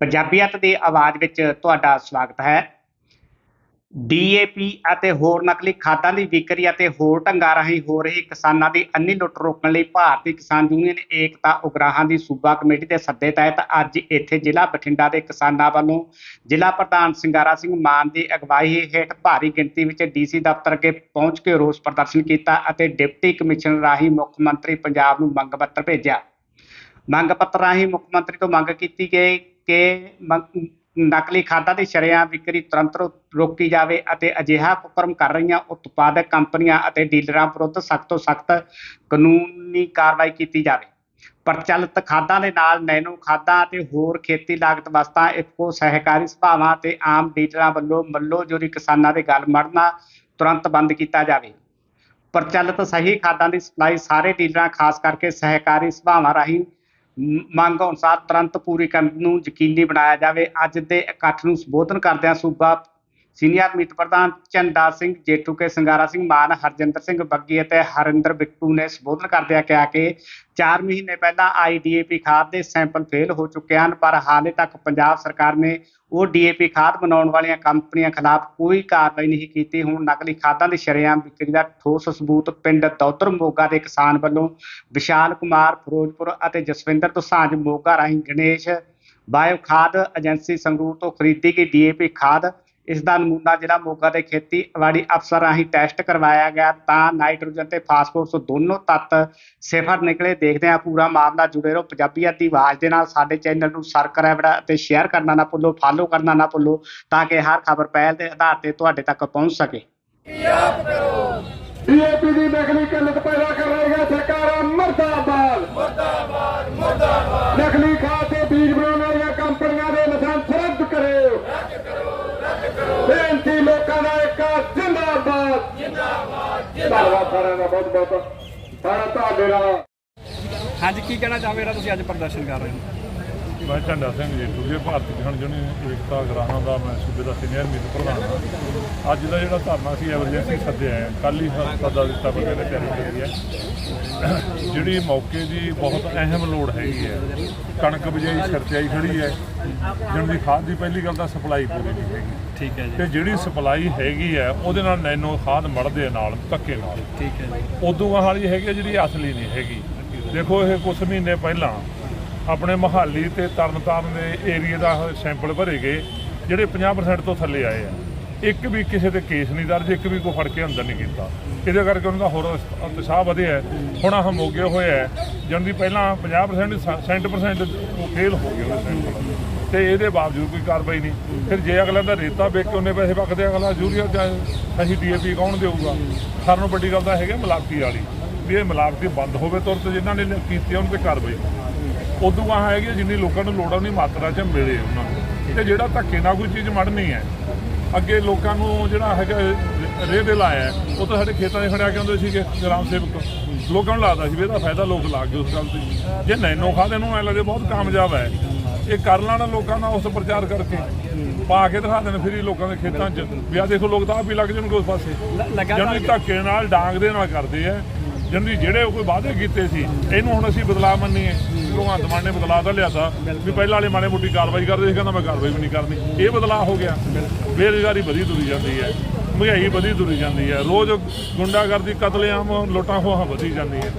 ਪੰਜਾਬੀਅਤ ਦੀ ਆਵਾਜ਼ ਵਿੱਚ ਤੁਹਾਡਾ ਸਵਾਗਤ ਹੈ। ਡੀਏਪੀ ਅਤੇ ਹੋਰ ਨਕਲੀ ਖਾਦਾਂ ਦੀ ਵਿਕਰੀ ਅਤੇ ਹੋਰ ਢੰਗਾਂ ਰਾਹੀਂ ਹੋ ਰਹੀ ਕਿਸਾਨਾਂ ਦੀ ਅੰਨੀ ਲੁੱਟ ਰੋਕਣ ਲਈ ਭਾਰਤੀ ਕਿਸਾਨ ਯੂਨੀਅਨ ਏਕਤਾ ਉਗਰਾਹਾਂ ਦੀ ਸੂਬਾ ਕਮੇਟੀ ਦੇ ਸੱਦੇ ਤਹਿਤ ਅੱਜ ਇੱਥੇ ਜ਼ਿਲ੍ਹਾ ਬਠਿੰਡਾ ਦੇ ਕਿਸਾਨਾਂ ਵੱਲੋਂ ਜ਼ਿਲ੍ਹਾ ਪ੍ਰਧਾਨ ਸਿੰਗਾਰਾ ਸਿੰਘ ਮਾਨ ਦੀ ਅਗਵਾਈ ਹੇਠ ਭਾਰੀ ਗਿਣਤੀ ਵਿੱਚ ਡੀਸੀ ਦਫ਼ਤਰ ਅੱਗੇ ਪਹੁੰਚ ਕੇ ਰੋਸ ਪ੍ਰਦਰਸ਼ਨ ਕੀਤਾ ਅਤੇ ਡਿਪਟੀ ਕਮਿਸ਼ਨਰ ਰਾਹੀਂ ਮੁੱਖ ਮੰਤਰੀ ਪੰਜਾਬ ਨੂੰ ਮੰਗ ਪੱਤਰ ਭੇਜਿਆ। ਮੰਗ ਪੱਤਰ ਰਾਹੀਂ ਮੁੱਖ ਮੰਤਰੀ ਤੋਂ ਮੰਗ ਕੀਤੀ ਗਈ ਕਿ ਨਕਲੀ ਖਾਦਾਂ ਦੀ ਸ਼ਰੇਆਮ ਵਿਕਰੀ ਤੁਰੰਤ ਰੋ- ਰੋਕੀ ਜਾਵੇ ਅਤੇ ਅਜਿਹਾ ਕੁਕਰਮ ਕਰ ਰਹੀਆਂ ਉਤਪਾਦਕ ਕੰਪਨੀਆਂ ਅਤੇ ਡੀਲਰਾਂ ਵਿਰੁੱਧ ਸਖਤ ਤੋਂ ਸਖਤ ਕਾਨੂੰਨੀ ਕਾਰਵਾਈ ਕੀਤੀ ਜਾਵੇ। ਪ੍ਰਚਲਿਤ ਖਾਦਾਂ ਦੇ ਨਾਲ ਨੈਨੋ ਖਾਦਾਂ ਅਤੇ ਹੋਰ ਖੇਤੀ ਲਾਗਤ ਵਸਤਾਂ, ਇਫਕੋ ਸਹਿਕਾਰੀ ਸਭਾਵਾਂ ਅਤੇ ਆਮ ਡੀਲਰਾਂ ਵੱਲੋਂ ਮੱਲੋ ਜੋਰੀ ਕਿਸਾਨਾਂ ਦੇ ਗੱਲ ਮੜਨਾ ਤੁਰੰਤ ਬੰਦ ਕੀਤਾ ਜਾਵੇ। ਪ੍ਰਚਲਿਤ ਸਹੀ ਖਾਦਾਂ ਦੀ ਸਪਲਾਈ ਸਾਰੇ ਡੀਲਰਾਂ, ਖਾਸ ਕਰਕੇ ਸਹਿਕਾਰੀ ਸਭਾਵਾਂ ਰਾਹੀਂ ਮੰਗ ਅਨੁਸਾਰ ਤੁਰੰਤ ਪੂਰੀ ਕਰਨ ਨੂੰ ਯਕੀਨੀ ਬਣਾਇਆ ਜਾਵੇ। ਅੱਜ ਦੇ ਇਕੱਠ ਨੂੰ ਸੰਬੋਧਨ ਕਰਦਿਆਂ ਸੂਬਾ ਸੀਨੀਅਰ ਮੀਤ ਪ੍ਰਧਾਨ ਚੰਦਾ ਸਿੰਘ, ਜੇਠੂ ਕੇ ਸੰਗਾਰਾ ਸਿੰਘ, ਮਾਨ ਹਰਜਿੰਦਰ ਸਿੰਘ ਬੱਗੀ ਅਤੇ ਹਰਿੰਦਰ ਬਿੱਟੂ ਨੇ ਸੰਬੋਧਨ ਕਰਦਿਆਂ ਕਿਹਾ ਕਿ 4 ਮਹੀਨੇ ਪਹਿਲਾਂ ਆਈ ਡੀਏਪੀ ਖਾਦ ਦੇ ਸੈਂਪਲ ਫੇਲ ਹੋ ਚੁੱਕੇ ਹਨ, ਪਰ ਹਾਲੇ ਤੱਕ ਪੰਜਾਬ ਸਰਕਾਰ ਨੇ ਉਹ ਡੀਏਪੀ ਖਾਦ ਬਣਾਉਣ ਵਾਲੀਆਂ ਕੰਪਨੀਆਂ ਖਿਲਾਫ ਕੋਈ ਕਾਰਵਾਈ ਨਹੀਂ ਕੀਤੀ। ਹੁਣ ਨਕਲੀ ਖਾਦਾਂ ਦੀ ਸ਼ਰੇਆਮ ਵਿਕਰੀ ਦਾ ਠੋਸ ਸਬੂਤ ਪਿੰਡ ਦੌਤਰ ਮੋਗਾ ਦੇ ਕਿਸਾਨ ਵੱਲੋਂ ਵਿਸ਼ਾਲ ਕੁਮਾਰ ਫਿਰੋਜ਼ਪੁਰ ਅਤੇ ਜਸਵਿੰਦਰ ਦੋਸਾਂਝ ਮੋਗਾ ਰਾਹੀਂ ਗਣੇਸ਼ ਬਾਇਓ ਖਾਦ ਏਜੰਸੀ ਸੰਗਰੂਰ ਤੋਂ ਖਰੀਦੀ ਗਈ ਡੀਏਪੀ ਖਾਦ ਇਸ ਦਾ ਨਮੂਨਾ ਜਿਹੜਾ ਮੋਗਾ ਦੇ ਖੇਤੀਬਾੜੀ ਅਫਸਰ ਰਾਹੀਂ ਟੈਸਟ ਕਰਵਾਇਆ ਗਿਆ, ਤਾਂ ਨਾਈਟ੍ਰੋਜਨ ਤੇ ਫਾਸਫੋਰਸ ਦੋਨੋਂ ਤੱਤ ਸਿਫਰ ਨਿਕਲੇ, ਦੇਖਦੇ ਹਾਂ ਪੂਰਾ ਮਾਮਲਾ ਜੁੜੇ ਰਹੋ। ਪੰਜਾਬੀਅਤ ਦੀ ਆਵਾਜ਼ ਦੇ ਨਾਲ ਸਾਡੇ ਚੈਨਲ ਨੂੰ ਸਬਸਕ੍ਰਾਈਬ ਅਤੇ ਸ਼ੇਅਰ ਕਰਨਾ ਨਾ ਭੁੱਲੋ ਫਾਲੋ ਕਰਨਾ ਨਾ ਭੁੱਲੋ, ਤਾਂ ਕਿ ਹਰ ਖਬਰ ਪਹਿਲ ਦੇ ਆਧਾਰ ਤੇ ਤੁਹਾਡੇ ਤੱਕ ਪਹੁੰਚ ਸਕੇ। ਡੀਏਪੀ ਦੀ ਨਕਲੀ ਕਿੱਲਤ ਜਿੰਦਾਬਾਦ ਸਾਰਿਆਂ ਦਾ ਬਹੁਤ ਬਹੁਤ ਸਾਰਾ ਤੁਹਾਡੇ ਨਾਲ ਹਾਂਜੀ, ਕੀ ਕਹਿਣਾ ਚਾਹੋਗੇ ਜਿਹੜਾ ਤੁਸੀਂ ਅੱਜ ਪ੍ਰਦਰਸ਼ਨ ਕਰ ਰਹੇ ਹੋ? ਮੈਂ ਝੰਡਾ ਸਿੰਘ ਜੀ ਦੂਜੇ ਭਾਰਤੀ ਕਿਸਾਨ ਯੂਨੀਅਨ ਏਕਤਾ ਗਰਾਹਾਂ ਦਾ ਮੈਂ ਸੂਬੇ ਦਾ ਸੀਨੀਅਰ ਮੀਤ ਪ੍ਰਧਾਨ ਹਾਂ। ਅੱਜ ਦਾ ਜਿਹੜਾ ਧਰਨਾ ਸੀ ਐਮਰਜੈਂਸੀ ਸੱਦਿਆ ਹੈ ਕੱਲ ਹੀ ਸੱਦਾ ਦਿੱਤਾ ਬੰਦੇ ਨੇ ਤਿਆਰੀ ਕੀਤੀ ਹੈ। ਜਿਹੜੀ ਮੌਕੇ ਦੀ ਬਹੁਤ ਅਹਿਮ ਲੋੜ ਹੈਗੀ ਹੈ। ਕਣਕ ਬਿਜਾਈ ਸਿਰ ਤੇ ਆਈ ਖੜੀ ਹੈ ਦੀ ਖਾਦ ਦੀ ਪਹਿਲੀ ਗੱਲ ਤਾਂ ਸਪਲਾਈ ਪੂਰੀ ਨਹੀਂ ਹੈਗੀ। ਠੀਕ ਹੈ ਜੀ। ਤੇ ਜਿਹੜੀ ਸਪਲਾਈ ਹੈਗੀ ਹੈ ਉਹਦੇ ਨਾਲ ਨੈਨੋ ਖਾਦ ਮੜਦੇ ਨਾਲ ਧੱਕੇ ਨਾਲ। ਠੀਕ ਹੈ ਜੀ। ਉਦੋਂ ਵਾਲੀ ਹੈਗੀ ਜਿਹੜੀ ਅਸਲੀ ਨਹੀਂ ਹੈਗੀ। ਦੇਖੋ ਇਹ ਕੁਝ ਮਹੀਨੇ ਪਹਿਲਾਂ ਆਪਣੇ ਮਹਾਲੀ ਤੇ ਤਰਨਤਾਰਨ ਦੇ ਏਰੀਆ ਦਾ ਸੈਂਪਲ ਭਰੇ ਗਏ, ਜਿਹੜੇ 50% ਤੋਂ ਥੱਲੇ ਆਏ ਆ। ਇੱਕ ਵੀ ਕਿਸੇ ਤੇ ਕੇਸ ਨਹੀਂ ਦਰਜ, ਇੱਕ ਵੀ ਕੋਈ ਫੜ ਕੇ ਅੰਦਰ ਨਹੀਂ ਕੀਤਾ। ਇਹਦੇ ਕਰਕੇ ਉਹਨਾਂ ਦਾ ਹੋਰ ਉਤਸ਼ਾਹ ਵਧਿਆ ਹੁਣ ਆਹ ਮੋਗੇ ਹੋਇਆ ਹੈ। ਜਨ ਦੀ ਪਹਿਲਾਂ 50% 60% ਉਹ ਫੇਲ ਹੋ ਗਏ ਉਹ ਸੈਂਪਲ ਤੇ ਇਹਦੇ ਬਾਵਜੂਦ ਕੋਈ ਕਾਰਵਾਈ ਨਹੀਂ। ਫਿਰ ਜੇ ਅਗਲਾ ਦਾ ਰੇਤਾ ਵੇਚ ਕੇ ਉਹਨੇ ਪੈਸੇ ਪੱਕਦੇ ਅਗਲਾ ਯੂਰੀਆ ਜਾਂ ਅਸੀਂ ਡੀਏਪੀ ਕੌਣ ਦੇਊਗਾ? ਸਾਰਿਆਂ ਨੂੰ ਵੱਡੀ ਗੱਲ ਤਾਂ ਹੈਗਾ ਮਿਲਾਵਟੀ ਵਾਲੀ। ਵੀ ਇਹ ਮਿਲਾਵਟੀ ਬੰਦ ਹੋਵੇ ਤੁਰਤ ਜਿਨ੍ਹਾਂ ਨੇ ਕੀਤੀ ਉਹਨਾਂ ਤੇ ਕਾਰਵਾਈ ਉਦੋਂ ਆ ਹੈਗੀ ਜਿੰਨੀ ਲੋਕਾਂ ਨੂੰ ਲੋੜ ਆ ਉਨੀ ਮਾਤਰਾ 'ਚ ਮਿਲੇ ਉਹਨਾਂ ਨੂੰ। ਤੇ ਜਿਹੜਾ ਧੱਕੇ ਨਾਲ ਕੋਈ ਚੀਜ਼ ਮੜਨੀ ਹੈ ਅੱਗੇ ਲੋਕਾਂ ਨੂੰ ਜਿਹੜਾ ਹੈਗਾ ਰੇਹ ਦੇ ਲਾਇਆ ਉਹ ਤਾਂ ਸਾਡੇ ਖੇਤਾਂ 'ਚ ਖੜਿਆ ਕੇ ਆਉਂਦੇ ਸੀਗੇ ਗ੍ਰਾਮ ਸੇਵਕ। ਲੋਕਾਂ ਨੂੰ ਲੱਗਦਾ ਸੀ ਵੀ ਇਹਦਾ ਫਾਇਦਾ ਲੋਕ ਲਾ ਗਏ ਉਸ ਗੱਲ ਤੇ। ਜੇ ਨੈਨੋ ਖਾਦ ਇਹਨੂੰ ਐ ਲੱਗਦੇ ਬਹੁਤ ਕਾਮਯਾਬ ਹੈ। ਇਹ ਕਰ ਲੈਣਾ ਲੋਕਾਂ ਦਾ ਉਸ ਪ੍ਰਚਾਰ ਕਰਕੇ। ਪਾ ਕੇ ਦਿਖਾ ਦੇਣ ਫਿਰ ਹੀ ਲੋਕਾਂ ਦੇ ਖੇਤਾਂ 'ਚ। ਵੀ ਆ ਦੇਖੋ ਲੋਕ ਤਾਂ ਆਪ ਹੀ ਲੱਗ ਜਾਣਗੇ ਉਸ ਪਾਸੇ। ਜਿਹਨੂੰ ਧੱਕੇ ਨਾਲ ਡਾਂਗ ਦੇ ਨਾਲ ਕਰਦੇ ਆ ਜਿਹਨੂੰ ਜਿਹੜੇ ਕੋਈ ਵਾਅਦੇ ਕੀਤੇ ਸੀ ਇਹਨੂੰ ਹੁਣ ਅਸੀਂ ਬਦਲਾਅ ਮੰਨੀਏ। ਭਗਵੰਤ ਮਾਨ ਨੇ ਬਦਲਾਅ ਤਾਂ ਲਿਆਤਾ ਵੀ ਪਹਿਲਾਂ ਵਾਲੇ ਮਾੜੇ ਮੋਟੀ ਕਾਰਵਾਈ ਕਰਦੇ ਸੀ, ਕਹਿੰਦਾ ਮੈਂ ਕਾਰਵਾਈ ਵੀ ਨਹੀਂ ਕਰਨੀ। ਇਹ ਬਦਲਾਅ ਹੋ ਗਿਆ। ਬੇਰੁਜ਼ਗਾਰੀ ਵਧੀ ਤੁਰੀ ਜਾਂਦੀ ਹੈ, ਮਹਿੰਗਾਈ ਵਧੀ ਤੁਰੀ ਜਾਂਦੀ ਹੈ, ਰੋਜ਼ ਗੁੰਡਾਗਰਦੀ, ਕਤਲੇਆਮ, ਲੁੱਟਾਂ ਖੋਹਾਂ ਵਧੀ ਜਾਂਦੀ ਹੈ।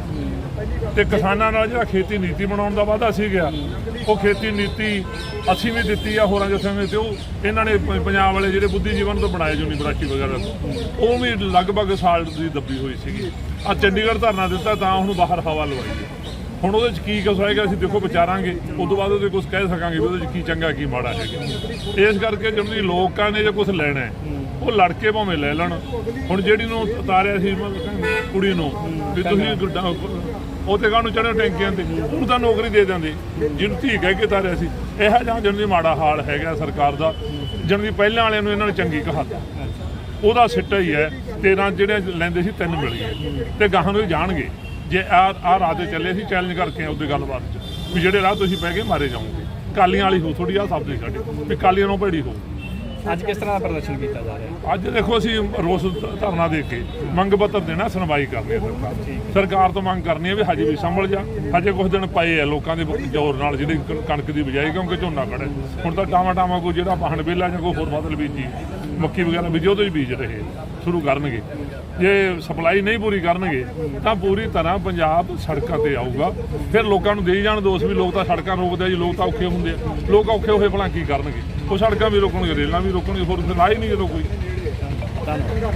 ਤੇ ਕਿਸਾਨਾਂ ਨਾਲ ਜਿਹੜਾ ਖੇਤੀ ਨੀਤੀ ਬਣਾਉਣ ਦਾ ਵਾਅਦਾ ਸੀ ਗਿਆ, ਉਹ ਖੇਤੀ ਨੀਤੀ ਅਸੀਂ ਵੀ ਦਿੱਤੀ ਆ, ਹੋਰਾਂ ਜਿਥਾਂ ਤੇ ਉਹ ਇਹਨਾਂ ਨੇ ਪੰਜਾਬ ਵਾਲੇ ਜਿਹੜੇ ਬੁੱਧੀ ਜੀਵਨ ਤੋਂ ਬਣਾਏ ਯੂਨੀਵਰਸਿਟੀ ਵਗੈਰਾ ਉਹ ਵੀ ਲਗਭਗ ਸਾਲ ਦੀ ਦੱਬੀ ਹੋਈ ਸੀਗੀ। ਆ ਚੰਡੀਗੜ੍ਹ ਧਰਨਾ ਦਿੱਤਾ ਤਾਂ ਉਹਨੂੰ ਬਾਹਰ ਹਵਾ ਲਵਾਈ। ਹੁਣ ਉਹਦੇ ਚ ਕੀ ਕੁਛ ਹੋਏਗਾ ਅਸੀਂ ਦੇਖੋ ਵਿਚਾਰਾਂਗੇ। ਉਸ ਤੋਂ ਬਾਅਦ ਉਹਦੇ ਕੁਝ ਕਹਿ ਸਕਾਂਗੇ ਵੀ ਉਹਦੇ ਚ ਕੀ ਚੰਗਾ ਕੀ ਮਾੜਾ ਹੈਗਾ। ਇਸ ਕਰਕੇ ਜਦੋਂ ਦੀ ਲੋਕਾਂ ਨੇ ਜੇ ਕੁਝ ਲੈਣਾ ਹੈ ਉਹ ਲੜ ਕੇ ਭਾਵੇਂ ਲੈ ਲੈਣ। ਹੁਣ ਜਿਹੜੀ ਨੂੰ ਉਤਾਰਿਆ ਸੀ ਕੁੜੀ ਨੂੰ ਵੀ ਤੁਸੀਂ ਗੁੱਡਾ- ਉਹ ਤੇ ਕਾਹਨੂੰ ਚੜ੍ਹੋ ਟੈਂਕੀਆਂ ਤੇ ਉਹਨੂੰ ਤਾਂ ਨੌਕਰੀ ਦੇ ਦਿੰਦੇ। ਜਿਹਨੂੰ ਧੀ ਕਹਿ ਕੇ ਤਾਰਿਆ ਸੀ ਇਹ ਜਾਂ ਜਿਹਨੂੰ ਦੀ ਮਾੜਾ ਹਾਲ ਹੈਗਾ ਸਰਕਾਰ ਦਾ ਜਿਹਨੂੰ ਦੀ ਪਹਿਲਾਂ ਵਾਲਿਆਂ ਨੂੰ ਇਹਨਾਂ ਨੇ ਚੰਗੀ ਕਹਾਤਾ। ਉਹਦਾ ਸਿੱਟਾ ਹੀ ਹੈ 13 ਜਿਹੜੇ ਲੈਂਦੇ ਸੀ ਤਿੰਨ ਮਿਲ ਗਏ ਤੇ ਗਾਹਾਂ ਨੂੰ ਜਾਣਗੇ। ਜੇ ਆ ਆ ਰਾਹ ਤੇ ਚੱਲੇ ਸੀ ਚੈਲੰਜ ਕਰਕੇ ਉਹਦੇ ਗੱਲਬਾਤ ਚ। ਵੀ ਜਿਹੜੇ ਰਾਹ ਤੁਸੀਂ ਪੈ ਗਏ ਮਾਰੇ ਜਾਓਗੇ। ਕਾਲੀਆਂ ਵਾਲੀ ਹੋ ਥੋੜੀ ਆ ਸਭ ਦੀ ਸਾਡੀ ਵੀ ਕਾਲੀਆਂ ਨੂੰ ਭੇੜੀ ਹੋ। ਅੱਜ ਕਿਸ ਤਰ੍ਹਾਂ ਦਾ ਪ੍ਰਦਰਸ਼ਨ ਕੀਤਾ ਜਾ ਰਿਹਾ? ਅੱਜ ਦੇਖੋ ਅਸੀਂ ਰੋਸ ਧਰਨਾ ਦੇ ਕੇ ਮੰਗ ਪੱਤਰ ਦੇਣਾ ਸੁਣਵਾਈ ਕਰਨੀ ਹੈ ਸਰਕਾਰ ਸਰਕਾਰ ਤੋਂ ਮੰਗ ਕਰਨੀ ਹੈ ਵੀ ਹਜੇ ਵੀ ਸੰਭਲ ਜਾ। ਹਜੇ ਕੁਝ ਦਿਨ ਪਏ ਆ ਲੋਕਾਂ ਦੇ ਜ਼ੋਰ ਨਾਲ ਜਿਹੜੀ ਕ- ਕਣਕ ਦੀ ਬਿਜਾਈ ਕਿਉਂਕਿ ਝੋਨਾ ਖੜਾ। ਹੁਣ ਤਾਂ ਟਾਵਾ ਟਾਵਾ ਕੋਈ ਜਿਹੜਾ ਬਾਹਣ ਵੇਲਾ ਜਾਂ ਕੋਈ ਹੋਰ ਫਸਲ ਬੀਜੀ ਮੱਕੀ ਵਗੈਰਾ ਬੀਜੀ ਉਹਦੇ ਹੀ ਬੀਜ ਰਹੇ ਸ਼ੁਰੂ ਕਰਨਗੇ। ਜੇ ਸਪਲਾਈ ਨਹੀਂ ਪੂਰੀ ਕਰਨਗੇ, ਤਾਂ ਪੂਰੀ ਤਰ੍ਹਾਂ ਪੰਜਾਬ ਸੜਕਾਂ ਤੇ ਆਊਗਾ। ਫਿਰ ਲੋਕਾਂ ਨੂੰ ਦੇਈ ਜਾਣ ਦੋਸ਼ ਵੀ ਲੋਕ ਤਾਂ ਸੜਕਾਂ ਰੋਕਦੇ ਆ ਜੀ, ਲੋਕ ਤਾਂ ਔਖੇ ਹੁੰਦੇ ਆ। ਲੋਕ ਔਖੇ ਹੋਏ ਭਲਾ ਕੀ ਕਰਨਗੇ? ਉਹ ਸੜਕਾਂ ਵੀ ਰੋਕਣਗੇ, ਰੇਲਾਂ ਵੀ ਰੋਕਣਗੇ, ਹੋਰ ਫਿਰ ਹੀ ਨਹੀਂ ਜਦੋਂ ਕੋਈ। ਧੰਨਵਾਦ